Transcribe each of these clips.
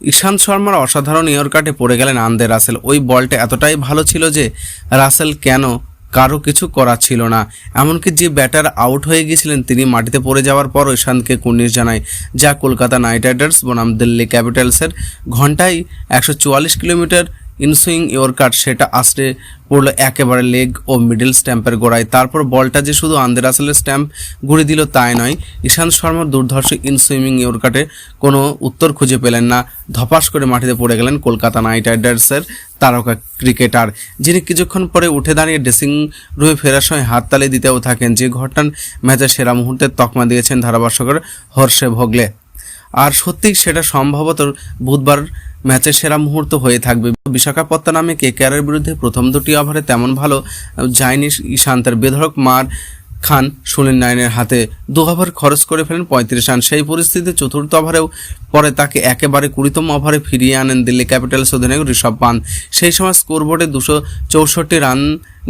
ঈশান্ত শর্মার অসাধারণ ইয়র্কাটে পড়ে গেলেন আন্দে রাসেল। ওই বলটা এতটাই ভালো ছিল যে রাসেল কেন কারও কিছু করা ছিল না। এমনকি যে ব্যাটার আউট হয়ে গিয়েছিলেন, তিনি মাটিতে পড়ে যাওয়ার পর ঈশান্তকে কুর্নিশ জানায়, যা কলকাতা নাইট রাইডার্স বনাম দিল্লি ক্যাপিটালসের। ঘন্টায় একশো চুয়াল্লিশ কিলোমিটার ইনসুইং ইয়র্কাট সেটা আসতে পড়ল একেবারে লেগ ও মিডল স্ট্যাম্পের গোড়ায়। তারপর বলটা যে শুধু আন্দে রাসেলের স্ট্যাম্প ঘুরে দিল তাই নয় ঈশান্ত শর্মার দুর্ধর্ষ ইনসুইমিং ইয়র্কাটে কোনো উত্তর খুঁজে পেলেন না। ধপাস করে মাটিতে পড়ে গেলেন কলকাতা নাইট রাইডার্সের তারকা ক্রিকেটার, যিনি কিছুক্ষণ পরে উঠে দাঁড়িয়ে ড্রেসিং রুমে ফেরার সময় হাততালি দিতেও থাকেন। যে ঘটনার ম্যাচের সেরা মুহূর্তের তকমা দিয়েছেন ধারাভাষ্যকর হর্ষে ভোগলে। আর সত্যিই সেটা সম্ভবত বুধবার ম্যাচের সেরা মুহূর্ত হয়ে থাকবে। বিশাখাপত্তনমে কে কেয়ারের বিরুদ্ধে প্রথম দুটি ওভারে তেমন ভালো যায়নি ঈশান্তের বেধরক মার খান সুনীল নাইনের হাতে দু ওভার খরচ করে ফেলেন পঁয়ত্রিশ রান। সেই পরিস্থিতিতে চতুর্থ ওভারেও পরে তাকে একেবারে কুড়িতম ওভারে ফিরিয়ে আনেন দিল্লি ক্যাপিটালস অধিনায়ক ঋষভ পান সেই সময় স্কোরবোর্ডে দুশো চৌষট্টি রান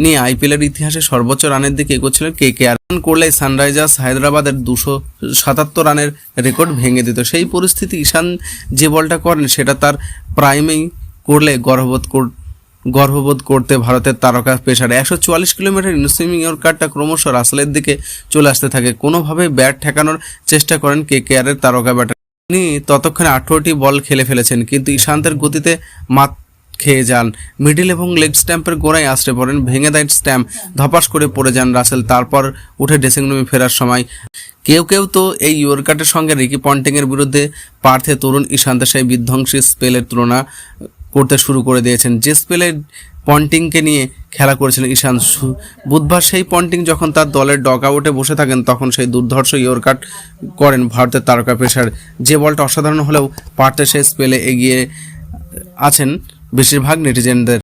নিয়ে আইপিএলের ইতিহাসে সর্বোচ্চ রানের দিকে এগোচ্ছিলেন কে কে আর। করলে সানরাইজার্স হায়দ্রাবাদের দুশো সাতাত্তর রানের রেকর্ড ভেঙে দিত। সেই পরিস্থিতি ঈশান যে বলটা করেন সেটা তার প্রাইমেই করলে গর্ববোধ গর্ববোধ করতে ভারতের তারকা পেশার একশো চুয়াল্লিশ কিলোমিটার ইনসুইমিং ইয়র্কারটা ক্রমশ রাসেলের দিকে চলে আসতে থাকে। কোনোভাবে ব্যাট ঠেকানোর চেষ্টা করেন কে কে আরের তারকা ব্যাটার। তিনি ততক্ষণে আঠারোটি বল খেলে ফেলেছেন, কিন্তু ঈশান্তের গতিতে মাত খেয়ে যান। মিডিল এবং লেগ স্ট্যাম্পের গোড়ায় আসতে পড়েন, ভেঙে দেয় স্ট্যাম্প, ধপাস করে পড়ে যান রাসেল, তারপর উঠে ড্রেসিং রুমে ফেরার সময়। কেউ কেউ তো এই ইয়র্কাটের সঙ্গে রিকি পন্টিংয়ের বিরুদ্ধে পার্থে তরুণ ঈশান্তের সেই বিধ্বংসী স্পেলের তুলনা করতে শুরু করে দিয়েছেন। যে পন্টিংকে নিয়ে খেলা করেছিলেন ঈশান বুধবার সেই পন্টিং যখন তার দলের ডগ আউটে বসে থাকেন, তখন সেই দুর্ধর্ষ ইয়র্কাট করেন ভারতের তারকা পেশার যে বলটা অসাধারণ হলেও পার্টে সেই স্পেলে এগিয়ে আছেন বেশিরভাগ নেটিজেনদের।